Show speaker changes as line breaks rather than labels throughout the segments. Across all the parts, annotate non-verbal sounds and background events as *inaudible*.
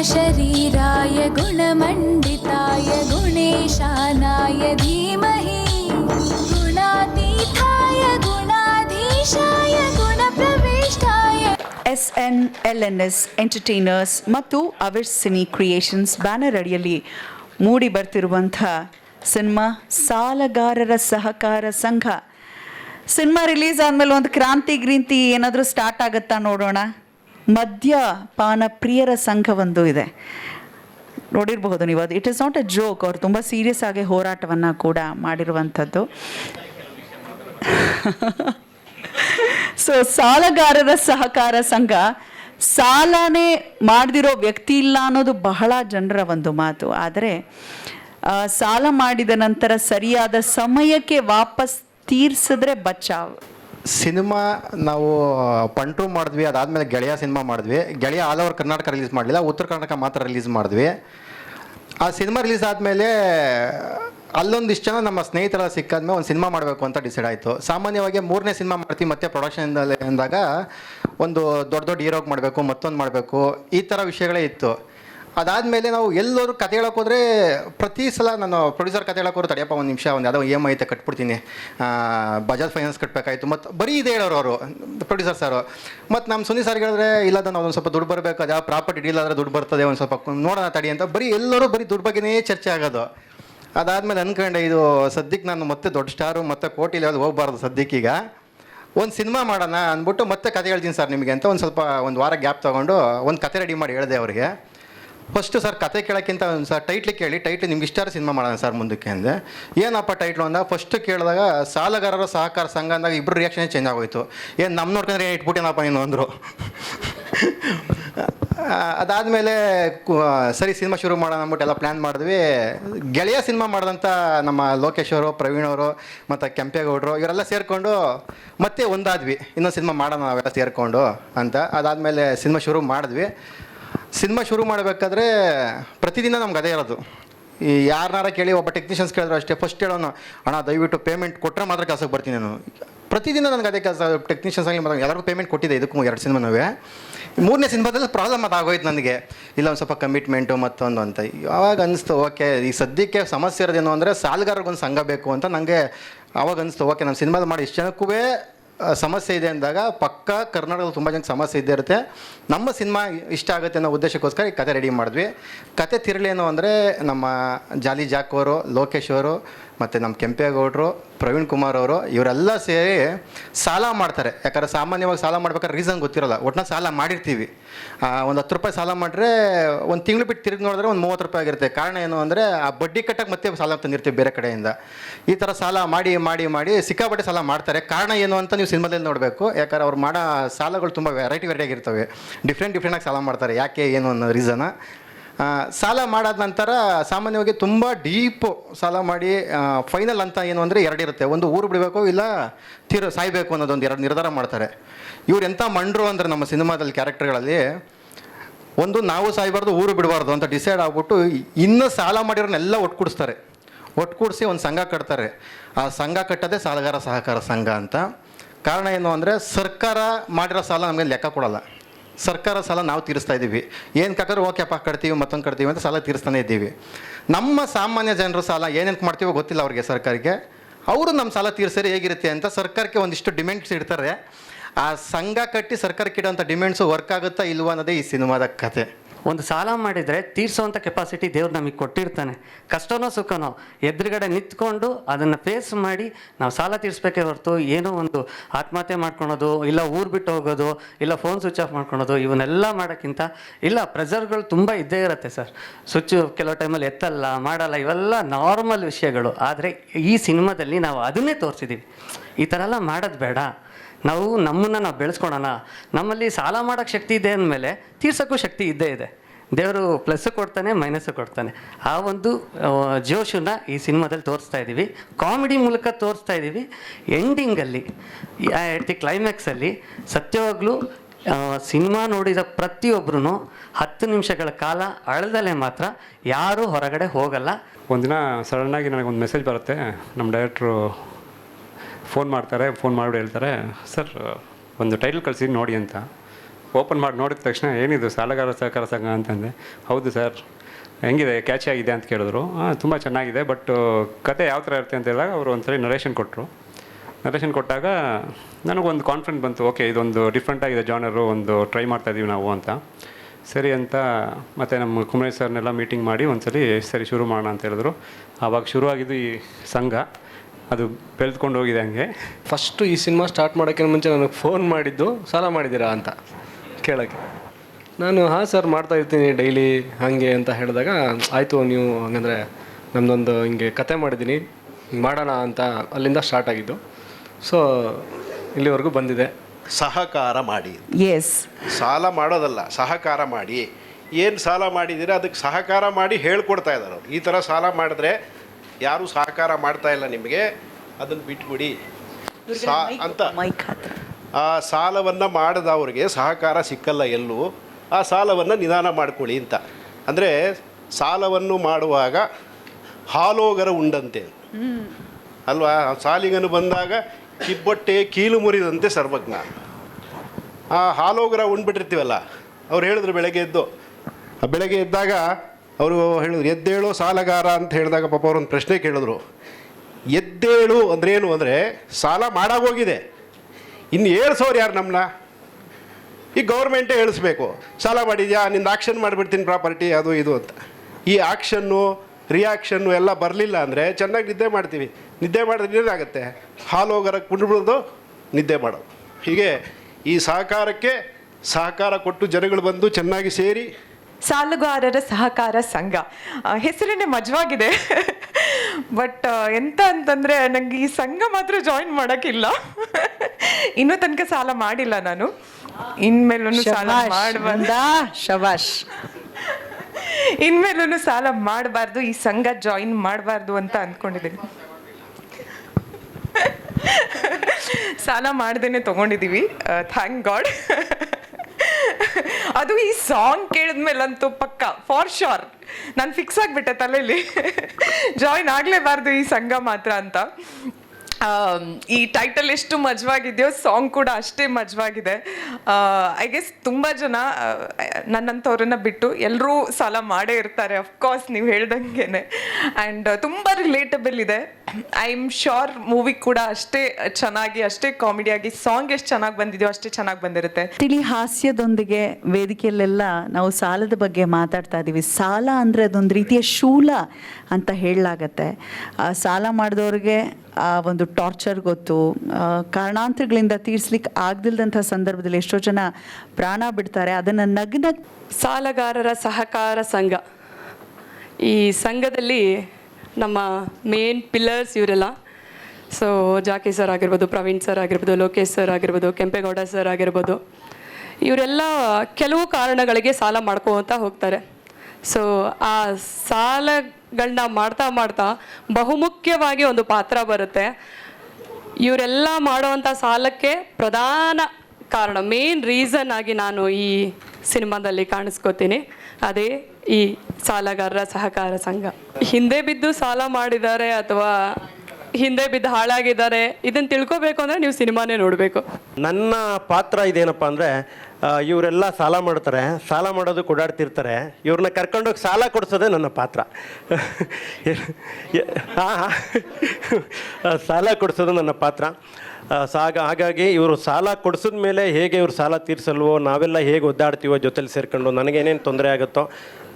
गुणशरीराय गुणमण्डिताय गुणेशानाय धीमहि गुणातीताय गुणाधीशाय गुणप्रविष्टाय
S N L N S entertainers ಮತ್ತು ಅವಿರ್ ಸಿನಿ ಕ್ರಿಯೇಷನ್ಸ್ ಬ್ಯಾನರ್ ಅಡಿಯಲ್ಲಿ ಮೂಡಿ ಬರ್ತಿರುವಂಥ ಸಿನಿಮಾ ಸಾಲಗಾರರ ಸಹಕಾರ ಸಂಘ ಸಿನಿಮಾ ರಿಲೀಸ್ ಆದಮೇಲೆ ಒಂದು ಕ್ರಾಂತಿ ಗ್ರೀಂತಿ ಏನಾದರೂ ಸ್ಟಾರ್ಟ್ ಆಗುತ್ತಾ ನೋಡೋಣ ಮದ್ಯಪಾನ ಪ್ರಿಯರ ಸಂಘ ಒಂದು ಇದೆ. ನೋಡಿರಬಹುದು ನೀವು ಅದು. It is not a joke ಅವ್ರು ತುಂಬ ಸೀರಿಯಸ್ ಆಗಿ ಹೋರಾಟವನ್ನು ಕೂಡ ಮಾಡಿರುವಂಥದ್ದು. *laughs* ಸೊ ಸಾಲಗಾರರ ಸಹಕಾರ ಸಂಘ ಸಾಲನೇ ಮಾಡದಿರೋ ವ್ಯಕ್ತಿ ಇಲ್ಲ ಅನ್ನೋದು ಬಹಳ ಜನರ ಒಂದು ಮಾತು. ಆದರೆ ಸಾಲ ಮಾಡಿದ ನಂತರ ಸರಿಯಾದ ಸಮಯಕ್ಕೆ ವಾಪಸ್ ತೀರ್ಸಿದ್ರೆ ಬಚಾವ್.
ಸಿನಿಮಾ ನಾವು ಪಂಟು ಮಾಡಿದ್ವಿ, ಅದಾದಮೇಲೆ ಗೆಳೆಯ ಸಿನಿಮಾ ಮಾಡಿದ್ವಿ. ಗೆಳೆಯ ಆಲ್ ಓವರ್ ಕರ್ನಾಟಕ ರಿಲೀಸ್ ಮಾಡಲಿಲ್ಲ, ಉತ್ತರ ಕರ್ನಾಟಕ ಮಾತ್ರ ರಿಲೀಸ್ ಮಾಡಿದ್ವಿ. ಆ ಸಿನಿಮಾ ರಿಲೀಸ್ ಆದಮೇಲೆ ಅಲ್ಲೊಂದಿಷ್ಟು ಜನ ನಮ್ಮ ಸ್ನೇಹಿತರ ಸಿಕ್ಕಾದ್ಮೇಲೆ ಒಂದು ಸಿನಿಮಾ ಮಾಡಬೇಕು ಅಂತ ಡಿಸೈಡ್ ಆಯಿತು. ಸಾಮಾನ್ಯವಾಗಿ ಮೂರನೇ ಸಿನಿಮಾ ಮಾಡ್ತೀವಿ, ಮತ್ತೆ ಪ್ರೊಡಕ್ಷನ್ ಅಂದಾಗ ಒಂದು ದೊಡ್ಡ ದೊಡ್ಡ ಹೀರೋಗೆ ಮಾಡಬೇಕು, ಮತ್ತೊಂದು ಮಾಡಬೇಕು, ಈ ಥರ ವಿಷಯಗಳೇ ಇತ್ತು. ಅದಾದಮೇಲೆ ನಾವು ಎಲ್ಲರೂ ಕತೆ ಹೇಳೋಕೆ ಹೋದರೆ ಪ್ರತಿ ಸಲ ನಾನು ಪ್ರೊಡ್ಯೂಸರ್ ಕತೆ ಹೇಳೋಕೆ ಹೋದ್ರೆ, ತಡಿಯಪ್ಪ ಒಂದು ನಿಮಿಷ, ಒಂದು ಯಾವುದೋ ಇ ಎಂ ಐತೆ ಕಟ್ಬಿಡ್ತೀನಿ. ಬಜಾಜ್ ಫೈನಾನ್ಸ್ ಕಟ್ಟಬೇಕಾಯ್ತು ಮತ್ತು ಬರೀ ಇದೆ ಹೇಳೋರು ಅವರು ಪ್ರೊಡ್ಯೂಸರ್ ಸರ್. ಮತ್ತು ನಮ್ಮ ಸುನಿ ಸರ್ ಹೇಳಿದ್ರೆ, ಇಲ್ಲ ನಾವು ಒಂದು ಸ್ವಲ್ಪ ದುಡ್ಡು ಬರಬೇಕು, ಅದು ಪ್ರಾಪರ್ಟಿ ಡೀಲ್ ಆದರೆ ದುಡ್ಡು ಬರ್ತದೆ, ಒಂದು ಸ್ವಲ್ಪ ನೋಡೋಣ ತಡಿ ಅಂತ ಬರೀ ಎಲ್ಲರೂ ಬರೀ ದುಡ್ಡು ಬಗ್ಗೆನೇ ಚರ್ಚೆ ಆಗೋದು. ಅದಾದಮೇಲೆ ಅಂದ್ಕೊಂಡೆ ಇದು ಸದ್ಯಕ್ಕೆ ನಾನು ಮತ್ತೆ ದೊಡ್ಡ ಸ್ಟಾರು ಮತ್ತು ಕೋಟಿ ಲೆವೆಲ್ ಹೋಗಬಾರ್ದು ಸದ್ಯಕ್ಕೀಗ ಒಂದು ಸಿನಿಮಾ ಮಾಡೋಣ ಅಂದ್ಬಿಟ್ಟು ಮತ್ತೆ ಕತೆ ಹೇಳ್ತೀನಿ ಸರ್ ನಿಮಗೆ ಅಂತ ಒಂದು ಸ್ವಲ್ಪ ಒಂದು ವಾರ ಗ್ಯಾಪ್ ತೊಗೊಂಡು ಒಂದು ಕತೆ ರೆಡಿ ಮಾಡಿ ಹೇಳಿದೆ ಅವರಿಗೆ. ಫಸ್ಟು ಸರ್ ಕತೆ ಕೇಳೋಕ್ಕಿಂತ ಒಂದು ಸರ್ ಟೈಟ್ಲಿ ಕೇಳಿ ಟೈಟ್ಲಿ ನಿಮ್ಗೆ ಇಷ್ಟಾರ ಸಿನಿಮಾ ಮಾಡೋಣ ಸರ್ ಮುಂದಕ್ಕೆ ಅಂದೆ. ಏನಪ್ಪ ಟೈಟ್ಲು ಅಂದಾಗ ಫಸ್ಟ್ ಕೇಳಿದಾಗ ಸಾಲಗಾರರ ಸಹಕಾರ ಸಂಘ ಅಂದಾಗ ಇಬ್ಬರು ರಿಯಾಕ್ಷನ್ ಚೇಂಜ್ ಆಗೋಯ್ತು. ಏನು ನಮ್ಮ ನೋಡ್ಕೊಂಡ್ರೆ ಇಟ್ಬಿಟ್ಟೇನಪ್ಪ ನೀನು ಅಂದರು. ಅದಾದಮೇಲೆ ಸರಿ ಸಿನಿಮಾ ಶುರು ಮಾಡೋಣ ಅಂದ್ಬಿಟ್ಟು ಎಲ್ಲ ಪ್ಲ್ಯಾನ್ ಮಾಡಿದ್ವಿ. ಗೆಳೆಯ ಸಿನಿಮಾ ಮಾಡಿದಂಥ ನಮ್ಮ ಲೋಕೇಶ್ ಅವರು, ಪ್ರವೀಣ್ ಅವರು, ಮತ್ತು ಕೆಂಪೇಗೌಡರು, ಇವರೆಲ್ಲ ಸೇರಿಕೊಂಡು ಮತ್ತೆ ಒಂದಾದ್ವಿ. ಇನ್ನೊಂದು ಸಿನಿಮಾ ಮಾಡೋಣ ನಾವೆಲ್ಲ ಸೇರಿಕೊಂಡು ಅಂತ. ಅದಾದಮೇಲೆ ಸಿನಿಮಾ ಶುರು ಮಾಡಿದ್ವಿ. ಸಿನಿಮಾ ಶುರು ಮಾಡಬೇಕಾದ್ರೆ ಪ್ರತಿದಿನ ನಮ್ಗೆ ಅದೇ ಇರೋದು. ಈ ಯಾರನ್ನಾರ ಕೇಳಿ ಒಬ್ಬ ಟೆಕ್ನಿಷಿಯನ್ಸ್ ಕೇಳಿದ್ರು ಅಷ್ಟೇ ಫಸ್ಟ್ ಹೇಳೋನು, ಅಣ್ಣ, ದಯವಿಟ್ಟು ಪೇಮೆಂಟ್ ಕೊಟ್ಟರೆ ಮಾತ್ರ ಕೆಲಸಕ್ಕೆ ಬರ್ತೀನಿ ನಾನು. ಪ್ರತಿದಿನ ನನಗೆ ಅದೇ ಕೆಲಸ ಟೆಕ್ನಿಷಿಯನ್ಸ್ ಆಗಲಿ ಮತ್ತು ಎಲ್ಲರಿಗೂ ಪೇಮೆಂಟ್ ಕೊಟ್ಟಿದ್ದೆ, ಇದಕ್ಕೂ ಎರಡು ಸಿನಿಮಾನುವೆ ಮೂರನೇ ಸಿನಿಮಾದಲ್ಲಿ ಪ್ರಾಬ್ಲಮ್ ಅದು ಆಗೋಯ್ತು ನನಗೆ. ಇಲ್ಲ, ಒಂದು ಸ್ವಲ್ಪ ಕಮಿಟ್ಮೆಂಟು ಮತ್ತೊಂದು ಅಂತ. ಯಾವಾಗ ಅನಿಸ್ತು, ಓಕೆ, ಈ ಸದ್ಯಕ್ಕೆ ಸಮಸ್ಯೆ ಇರೋದೇನು ಅಂದರೆ ಸಾಲಗಾರರಿಗೊಂದು ಸಂಘ ಬೇಕು ಅಂತ ನನಗೆ ಆವಾಗ ಅನಿಸ್ತು, ಓಕೆ ನಾನು ಸಿನಿಮಾದ ಮಾಡಿ, ಇಷ್ಟು ಜನಕ್ಕೂ ಸಮಸ್ಯೆ ಇದೆ ಅಂದಾಗ ಪಕ್ಕ ಕರ್ನಾಟಕದಲ್ಲಿ ತುಂಬ ಜನಕ್ಕೆ ಸಮಸ್ಯೆ ಇದ್ದೇ ಇರುತ್ತೆ. ನಮ್ಮ ಸಿನಿಮಾ ಇಷ್ಟ ಆಗುತ್ತೆ ಅನ್ನೋ ಉದ್ದೇಶಕ್ಕೋಸ್ಕರ ಈ ಕತೆ ರೆಡಿ ಮಾಡಿದ್ವಿ. ಕತೆ ತಿರುಳೇನು ಅಂದರೆ ನಮ್ಮ ಜಾಲಿ ಜಾಕ್ ಅವರು, ಲೋಕೇಶ್ ಅವರು ಮತ್ತು ನಮ್ಮ ಕೆಂಪೇಗೌಡರು, ಪ್ರವೀಣ್ ಕುಮಾರ್ ಅವರು, ಇವರೆಲ್ಲ ಸೇರಿ ಸಾಲ ಮಾಡ್ತಾರೆ. ಯಾಕಂದ್ರೆ ಸಾಮಾನ್ಯವಾಗಿ ಸಾಲ ಮಾಡ್ಬೇಕಾದ್ರೆ ರೀಸನ್ ಗೊತ್ತಿರಲ್ಲ. ಒಟ್ಟಿನ ಸಾಲ ಮಾಡಿರ್ತೀವಿ. ಒಂದು ಹತ್ತು ರೂಪಾಯಿ ಸಾಲ ಮಾಡಿದ್ರೆ ಒಂದು ತಿಂಗಳು ಬಿಟ್ಟು ತಿರುಗಿ ನೋಡಿದ್ರೆ ಒಂದು ಮೂವತ್ತು ರೂಪಾಯಿ ಆಗಿರುತ್ತೆ. ಕಾರಣ ಏನು ಅಂದರೆ ಆ ಬಡ್ಡಿ ಕಟ್ಟಕ್ಕೆ ಮತ್ತೆ ಸಾಲ ತಂದಿರ್ತೀವಿ ಬೇರೆ ಕಡೆಯಿಂದ. ಈ ಥರ ಸಾಲ ಮಾಡಿ ಮಾಡಿ ಮಾಡಿ ಸಿಕ್ಕಾಪಟ್ಟೆ ಸಾಲ ಮಾಡ್ತಾರೆ. ಕಾರಣ ಏನು ಅಂತ ನೀವು ಸಿನಿಮಾದಲ್ಲಿ ನೋಡಬೇಕು. ಯಾಕಂದ್ರೆ ಅವ್ರು ಮಾಡೋ ಸಾಲಗಳು ತುಂಬ ವೆರೈಟಿ ವೆರೈಟಿ ಆಗಿರ್ತವೆ. ಡಿಫ್ರೆಂಟ್ ಡಿಫ್ರೆಂಟಾಗಿ ಸಾಲ ಮಾಡ್ತಾರೆ. ಯಾಕೆ, ಏನು ಅನ್ನೋ ರೀಸನ ಸಾಲ ಮಾಡಾದ ನಂತರ ಸಾಮಾನ್ಯವಾಗಿ ತುಂಬ ಡೀಪ್ ಸಾಲ ಮಾಡಿ ಫೈನಲ್ ಅಂತ ಏನು ಅಂದರೆ ಎರಡಿರುತ್ತೆ. ಒಂದು ಊರು ಬಿಡಬೇಕು, ಇಲ್ಲ ತೀರ ಸಾಯ್ಬೇಕು ಅನ್ನೋದೊಂದು ಎರಡು ನಿರ್ಧಾರ ಮಾಡ್ತಾರೆ. ಇವ್ರು ಎಂಥ ಮಂಡ್ರು ಅಂದರೆ ನಮ್ಮ ಸಿನಿಮಾದಲ್ಲಿ ಕ್ಯಾರೆಕ್ಟರ್ಗಳಲ್ಲಿ ಒಂದು ನಾವು ಸಾಯ್ಬಾರ್ದು, ಊರು ಬಿಡಬಾರ್ದು ಅಂತ ಡಿಸೈಡ್ ಆಗ್ಬಿಟ್ಟು ಇನ್ನೂ ಸಾಲ ಮಾಡಿರೋನ್ನೆಲ್ಲ ಒಟ್ಕೂಡಿಸ್ತಾರೆ. ಒಟ್ಕೂಡಿಸಿ ಒಂದು ಸಂಘ ಕಟ್ತಾರೆ. ಆ ಸಂಘ ಕಟ್ಟೋದೇ ಸಾಲಗಾರ ಸಹಕಾರ ಸಂಘ ಅಂತ. ಕಾರಣ ಏನು ಅಂದರೆ ಸರ್ಕಾರ ಮಾಡಿರೋ ಸಾಲ ನಮಗೆ ಲೆಕ್ಕ ಕೊಡಲ್ಲ. ಸರ್ಕಾರ ಸಾಲ ನಾವು ತೀರಿಸ್ತಾ ಇದ್ದೀವಿ. ಏನು ಕಾಕಾದ್ರೆ ಓಕೆಪ್ಪ ಕಟ್ತೀವಿ, ಮತ್ತೊಂದು ಕಟ್ತೀವಿ ಅಂತ ಸಾಲ ತೀರಿಸ್ತಾನೆ ಇದ್ದೀವಿ. ನಮ್ಮ ಸಾಮಾನ್ಯ ಜನರ ಸಾಲ ಏನೇನು ಮಾಡ್ತೀವೋ ಗೊತ್ತಿಲ್ಲ ಅವ್ರಿಗೆ ಸರ್ಕಾರಕ್ಕೆ ಅವರು ನಮ್ಮ ಸಾಲ ತೀರಿಸಿದ್ರೆ ಹೇಗಿರುತ್ತೆ ಅಂತ ಸರ್ಕಾರಕ್ಕೆ ಒಂದಿಷ್ಟು ಡಿಮ್ಯಾಂಡ್ಸ್ ಇಡ್ತಾರೆ. ಆ ಸಂಘ ಕಟ್ಟಿ ಸರ್ಕಾರಕ್ಕೆ ಇಡೋಂಥ ಡಿಮ್ಯಾಂಡ್ಸು ವರ್ಕ್ ಆಗುತ್ತಾ ಇಲ್ವಾ ಅನ್ನೋದೇ ಈ ಸಿನಿಮಾದ ಕತೆ.
ಒಂದು ಸಾಲ ಮಾಡಿದರೆ ತೀರ್ಸೋವಂಥ ಕೆಪಾಸಿಟಿ ದೇವ್ರು ನಮಗೆ ಕೊಟ್ಟಿರ್ತಾನೆ. ಕಷ್ಟನೋ ಸುಖನೋ, ಎದುರುಗಡೆ ನಿಂತ್ಕೊಂಡು ಅದನ್ನು ಫೇಸ್ ಮಾಡಿ ನಾವು ಸಾಲ ತೀರಿಸ್ಬೇಕೇ ಹೊರತು ಏನೋ ಒಂದು ಆತ್ಮಹತ್ಯೆ ಮಾಡ್ಕೊಳೋದು, ಇಲ್ಲ ಊರು ಬಿಟ್ಟು ಹೋಗೋದು, ಇಲ್ಲ ಫೋನ್ ಸ್ವಿಚ್ ಆಫ್ ಮಾಡ್ಕೊಳೋದು, ಇವನ್ನೆಲ್ಲ ಮಾಡೋಕ್ಕಿಂತ ಇಲ್ಲ ಪ್ರೆಷರ್ಗಳು ತುಂಬ ಇದ್ದೇ ಇರುತ್ತೆ ಸರ್ ಸ್ವಿಚ್ ಕೆಲವು ಟೈಮಲ್ಲಿ ಎತ್ತಲ್ಲ, ಮಾಡಲ್ಲ, ಇವೆಲ್ಲ ನಾರ್ಮಲ್ ವಿಷಯಗಳು. ಆದರೆ ಈ ಸಿನಿಮಾದಲ್ಲಿ ನಾವು ಅದನ್ನೇ ತೋರಿಸಿದ್ದೀವಿ ಈ ಥರ ಎಲ್ಲ ಮಾಡೋದು ಬೇಡ. ನಾವು ನಮ್ಮನ್ನು ನಾವು ಬೆಳೆಸ್ಕೊಳೋಣ. ನಮ್ಮಲ್ಲಿ ಸಾಲ ಮಾಡೋಕ್ಕೆ ಶಕ್ತಿ ಇದೆ ಅಂದಮೇಲೆ ತೀರ್ಸೋಕ್ಕೂ ಶಕ್ತಿ ಇದ್ದೇ ಇದೆ. ದೇವರು ಪ್ಲಸ್ಸು ಕೊಡ್ತಾನೆ, ಮೈನಸ್ಸು ಕೊಡ್ತಾನೆ. ಆ ಒಂದು ಜೋಶನ್ನ ಈ ಸಿನಿಮಾದಲ್ಲಿ ತೋರಿಸ್ತಾ ಇದ್ದೀವಿ ಕಾಮಿಡಿ ಮೂಲಕ ತೋರಿಸ್ತಾ ಇದ್ದೀವಿ ಎಂಡಿಂಗಲ್ಲಿ ದಿ ಕ್ಲೈಮ್ಯಾಕ್ಸಲ್ಲಿ ಸತ್ಯವಾಗ್ಲೂ ಸಿನಿಮಾ ನೋಡಿದ ಪ್ರತಿಯೊಬ್ಬರೂ ಹತ್ತು ನಿಮಿಷಗಳ ಕಾಲ ಅಳದಲ್ಲೇ ಮಾತ್ರ ಯಾರೂ ಹೊರಗಡೆ ಹೋಗಲ್ಲ.
ಒಂದಿನ ಸಡನ್ನಾಗಿ ನನಗೊಂದು ಮೆಸೇಜ್ ಬರುತ್ತೆ. ನಮ್ಮ ಡೈರೆಕ್ಟ್ರು ಫೋನ್ ಮಾಡ್ತಾರೆ, ಫೋನ್ ಮಾಡಿ ಹೇಳ್ತಾರೆ, ಸರ್, ಒಂದು ಟೈಟಲ್ ಕಳಿಸಿ ನೋಡಿ ಅಂತ. ಓಪನ್ ಮಾಡಿ ನೋಡಿದ ತಕ್ಷಣ, ಏನಿದು ಸಾಲಗಾರ ಸಹಕಾರ ಸಂಘ ಅಂತಂದೆ ಹೌದು ಸರ್, ಹೆಂಗಿದೆ, ಕ್ಯಾಚ್ ಆಗಿದೆ ಅಂತ ಕೇಳಿದ್ರು. ಹಾಂ, ತುಂಬ ಚೆನ್ನಾಗಿದೆ, ಬಟ್ ಕತೆ ಯಾವ ಥರ ಇರುತ್ತೆ ಅಂತ ಹೇಳಿದಾಗ ಅವರು ಒಂದ್ಸರಿ ನರೇಷನ್ ಕೊಟ್ಟರು ನರೇಷನ್ ಕೊಟ್ಟಾಗ ನನಗೊಂದು ಕಾನ್ಫಿಡೆಂಟ್ ಬಂತು, ಓಕೆ, ಇದೊಂದು ಡಿಫ್ರೆಂಟ್ ಆಗಿದೆ ಜಾನರು ಒಂದು ಟ್ರೈ ಮಾಡ್ತಾ ಇದೀವಿ ನಾವು ಅಂತ. ಸರಿ ಅಂತ, ಮತ್ತು ನಮ್ಮ ಕುಮಾರಿ ಸರ್ನೆಲ್ಲ ಮೀಟಿಂಗ್ ಮಾಡಿ ಒಂದ್ಸರಿ ಸರಿ ಶುರು ಮಾಡೋಣ ಅಂತ ಹೇಳಿದ್ರು. ಆವಾಗ ಶುರುವಾಗಿದ್ದು ಈ ಸಂಘ. ಅದು ಬೆಳೆದ್ಕೊಂಡು ಹೋಗಿದೆ ಹಂಗೆ.
ಫಸ್ಟು ಈ ಸಿನಿಮಾ ಸ್ಟಾರ್ಟ್ ಮಾಡೋಕ್ಕಿಂತ ಮುಂಚೆ ನನಗೆ ಫೋನ್ ಮಾಡಿದ್ದು ಸಾಲ ಮಾಡಿದ್ದೀರಾ? ಅಂತ ಕೇಳೋಕ್ಕೆ. ನಾನು ಹಾಂ ಸರ್ ಮಾಡ್ತಾ ಇರ್ತೀನಿ ಡೈಲಿ ಹಾಗೆ ಅಂತ ಹೇಳಿದಾಗ ಆಯಿತು ನೀವು ಹಂಗಂದರೆ ನಮ್ಮದೊಂದು ಹಿಂಗೆ ಕತೆ ಮಾಡಿದ್ದೀನಿ ಮಾಡೋಣ ಅಂತ ಅಲ್ಲಿಂದ ಸ್ಟಾರ್ಟ್ ಆಗಿದ್ದು. ಸೊ ಇಲ್ಲಿವರೆಗೂ ಬಂದಿದೆ.
ಸಹಕಾರ ಮಾಡಿ.
ಎಸ್
ಸಾಲ ಮಾಡೋದಲ್ಲ ಸಹಕಾರ ಮಾಡಿ. ಏನು ಸಾಲ ಮಾಡಿದ್ದೀರಾ ಅದಕ್ಕೆ ಸಹಕಾರ ಮಾಡಿ ಹೇಳ್ಕೊಡ್ತಾ ಇದ್ದಾರೆ ಅವ್ರು. ಈ ಥರ ಸಾಲ ಮಾಡಿದ್ರೆ ಯಾರೂ ಸಹಕಾರ ಮಾಡ್ತಾ ಇಲ್ಲ ನಿಮಗೆ ಅದನ್ನು ಬಿಟ್ಬಿಡಿ. ಸಾ ಅಂತ. ಆ ಸಾಲವನ್ನು ಮಾಡಿದವ್ರಿಗೆ ಸಹಕಾರ ಸಿಕ್ಕಲ್ಲ ಎಲ್ಲೂ ಆ ಸಾಲವನ್ನು ನಿಧಾನ ಮಾಡ್ಕೊಳ್ಳಿ ಅಂತ. ಅಂದರೆ ಸಾಲವನ್ನು ಮಾಡುವಾಗ ಹಾಲೋಗರ ಉಂಡಂತೆ. ಅಲ್ವಾ? ಸಾಲಿಗನು ಬಂದಾಗ ಕಿಬ್ಬೊಟ್ಟೆ ಕೀಲು ಮುರಿದಂತೆ ಸರ್ವಜ್ಞ. ಆ ಹಾಲೋಗರ ಉಂಡ್ಬಿಟ್ಟಿರ್ತೀವಲ್ಲ ಅವ್ರು ಹೇಳಿದ್ರು ಬೆಳಗ್ಗೆ ಎದ್ದು. ಆ ಬೆಳಗ್ಗೆ ಎದ್ದಾಗ ಅವರು ಹೇಳಿದ್ರು, ಎದ್ದೇಳು ಸಾಲಗಾರ ಅಂತ ಹೇಳಿದಾಗ ಪಾಪ ಅವ್ರೊಂದು ಪ್ರಶ್ನೆ ಕೇಳಿದ್ರು. ಎದ್ದೇಳು ಅಂದ್ರೇನು ಅಂದರೆ, ಸಾಲ ಮಾಡಾಗೋಗಿದೆ. ಇನ್ನು ಏಳ್ಸೋರು ಯಾರು ನಮ್ಮನ್ನ ಈ ಗೌರ್ಮೆಂಟೇ ಹೇಳಿಸ್ಬೇಕು ಸಾಲ ಮಾಡಿದ್ಯಾ? ನಿಂದು ಆಕ್ಷನ್ ಮಾಡಿಬಿಡ್ತೀನಿ ಪ್ರಾಪರ್ಟಿ, ಅದು ಇದು ಅಂತ. ಈ ಆಕ್ಷನ್ನು ರಿಯಾಕ್ಷನ್ನು ಎಲ್ಲ ಬರಲಿಲ್ಲ ಅಂದರೆ ಚೆನ್ನಾಗಿ ನಿದ್ದೆ ಮಾಡ್ತೀವಿ. ನಿದ್ದೆ ಮಾಡಿದ್ರೆ ಏನಾಗುತ್ತೆ? ಹಾಲು ಹೋಗರ ಕುಂಡ್ಬಿಡೋದು ನಿದ್ದೆ ಮಾಡೋದು. ಹೀಗೆ ಈ ಸಹಕಾರಕ್ಕೆ ಸಹಕಾರ ಕೊಟ್ಟು ಜನಗಳು ಬಂದು ಚೆನ್ನಾಗಿ ಸೇರಿ
ಸಾಲಗಾರರ ಸಹಕಾರ ಸಂಘ. ಆ, ಹೆಸರೇನೆ ಮಜವಾಗಿದೆ. ಬಟ್ ಎಂತ ಅಂತಂದ್ರೆ ನಂಗೆ ಈ ಸಂಘ ಮಾತ್ರ ಜಾಯಿನ್ ಮಾಡೋಕ್ಕಿಲ್ಲ. ಇನ್ನೂ ತನಕ ಸಾಲ ಮಾಡಿಲ್ಲ ನಾನು. ಇನ್ಮೇಲೂ ಸಾಲ ಮಾಡಬಾರ್ದು.
ಶಬಾಷ್.
ಇನ್ಮೇಲೂ ಸಾಲ ಮಾಡಬಾರ್ದು ಈ ಸಂಘ ಜಾಯಿನ್ ಮಾಡಬಾರ್ದು ಅಂತ ಅಂದ್ಕೊಂಡಿದ್ದೀನಿ ಸಾಲ ಮಾಡ್ದೇನೆ ತಗೊಂಡಿದ್ದೀವಿ. ಥ್ಯಾಂಕ್ ಗಾಡ್ ಅದು ಈ ಸಾಂಗ್ ಕೇಳಿದ್ಮೇಲಂತೂ ಪಕ್ಕ ಫಾರ್ ಶೋರ್ ನಾನು ಫಿಕ್ಸ್ ಆಗಿಬಿಟ್ಟೆ ತಲೆಯಲ್ಲಿ ಜಾಯಿನ್ ಆಗಲೇಬಾರ್ದು ಈ ಸಂಘ ಮಾತ್ರ ಅಂತ. ಈ ಟೈಟಲ್ ಎಷ್ಟು ಮಜವಾಗಿದೆಯೋ ಸಾಂಗ್ ಕೂಡ ಅಷ್ಟೇ ಮಜವಾಗಿದೆ. ಐ ಗೆಸ್ ತುಂಬ ಜನ ನನ್ನಂಥವ್ರನ್ನ ಬಿಟ್ಟು ಎಲ್ಲರೂ ಸಾಲ ಮಾಡೇ ಇರ್ತಾರೆ ಅಫ್ಕೋರ್ಸ್ ನೀವು ಹೇಳ್ದಂಗೆನೆ. ಆ್ಯಂಡ್ ತುಂಬ ರಿಲೇಟಬಲ್ ಇದೆ. ಐ ಆಮ್ ಶೋರ್ ಮೂವಿ ಕೂಡ ಅಷ್ಟೇ ಚೆನ್ನಾಗಿ, ಅಷ್ಟೇ ಕಾಮಿಡಿಯಾಗಿ ಸಾಂಗ್ ಎಷ್ಟು ಚೆನ್ನಾಗಿ ಬಂದಿದೆಯೋ ಅಷ್ಟೇ ಚೆನ್ನಾಗಿ ಬಂದಿರುತ್ತೆ.
ತಿಳಿ ಹಾಸ್ಯದೊಂದಿಗೆ ವೇದಿಕೆಯಲ್ಲೆಲ್ಲ ನಾವು ಸಾಲದ ಬಗ್ಗೆ ಮಾತಾಡ್ತಾ ಇದ್ದೀವಿ ಸಾಲ ಅಂದರೆ ಅದೊಂದು ರೀತಿಯ ಶೂಲ ಅಂತ ಹೇಳಲಾಗತ್ತೆ. ಸಾಲ ಮಾಡಿದವ್ರಿಗೆ ಆ, ಒಂದು ಟಾರ್ಚರ್ ಗೊತ್ತು. ಕಾರಣಾಂತರಗಳಿಂದ ತೀರ್ಸ್ಲಿಕ್ಕೆ ಆಗದಿಲ್ದಂಥ ಸಂದರ್ಭದಲ್ಲಿ ಎಷ್ಟೋ ಜನ ಪ್ರಾಣ ಬಿಡ್ತಾರೆ. ಅದನ್ನು ನಗ್ನ
ಸಾಲಗಾರರ ಸಹಕಾರ ಸಂಘ. ಈ ಸಂಘದಲ್ಲಿ ನಮ್ಮ ಮೇನ್ ಪಿಲ್ಲರ್ಸ್ ಇವರೆಲ್ಲ. ಸೊ ಜಾಕಿ ಸರ್ ಆಗಿರ್ಬೋದು, ಪ್ರವೀಣ್ ಸರ್ ಆಗಿರ್ಬೋದು, ಲೋಕೇಶ್ ಸರ್ ಆಗಿರ್ಬೋದು, ಕೆಂಪೇಗೌಡ ಸರ್ ಆಗಿರ್ಬೋದು. ಇವರೆಲ್ಲ ಕೆಲವು ಕಾರಣಗಳಿಗೆ ಸಾಲ ಮಾಡ್ಕೋತ ಹೋಗ್ತಾರೆ. ಸೊ ಆ ಸಾಲಗಳನ್ನ ಮಾಡ್ತಾ ಮಾಡ್ತಾ ಬಹುಮುಖ್ಯವಾಗಿ ಒಂದು ಪಾತ್ರ ಬರುತ್ತೆ. ಇವರೆಲ್ಲ ಮಾಡುವಂಥ ಸಾಲಕ್ಕೆ ಪ್ರಧಾನ ಕಾರಣ ಮೇನ್ ರೀಸನ್ ಆಗಿ ನಾನು ಈ ಸಿನಿಮಾದಲ್ಲಿ ಕಾಣಿಸ್ಕೋತೀನಿ. ಅದೇ ಈ ಸಾಲಗಾರರ ಸಹಕಾರ ಸಂಘ. ಹಿಂದೆ ಬಿದ್ದು ಸಾಲ ಮಾಡಿದ್ದಾರೆ ಅಥವಾ ಹಿಂದೆ ಬಿದ್ದು ಹಾಳಾಗಿದ್ದಾರೆ ಇದನ್ನು ತಿಳ್ಕೊಬೇಕು ಅಂದರೆ ನೀವು ಸಿನಿಮಾನೇ ನೋಡಬೇಕು.
ನನ್ನ ಪಾತ್ರ ಇದೇನಪ್ಪ ಅಂದರೆ ಇವರೆಲ್ಲ ಸಾಲ ಮಾಡ್ತಾರೆ. ಸಾಲ ಮಾಡೋದು ಓಡಾಡ್ತಿರ್ತಾರೆ. ಇವ್ರನ್ನ ಕರ್ಕೊಂಡೋಗಿ ಸಾಲ ಕೊಡಿಸೋದೇ ನನ್ನ ಪಾತ್ರ. ಸಾಲ ಕೊಡಿಸೋದು ನನ್ನ ಪಾತ್ರ. ಸಾಗ ಹಾಗಾಗಿ ಇವರು ಸಾಲ ಕೊಡಿಸಿದ ಮೇಲೆ ಹೇಗೆ ಇವರು ಸಾಲ ತೀರಿಸಲ್ವೋ, ನಾವೆಲ್ಲ ಹೇಗೆ ಒದ್ದಾಡ್ತೀವೋ ಜೊತೆಲಿ ಸೇರ್ಕೊಂಡು ನನಗೇನೇನು ತೊಂದರೆ ಆಗುತ್ತೋ,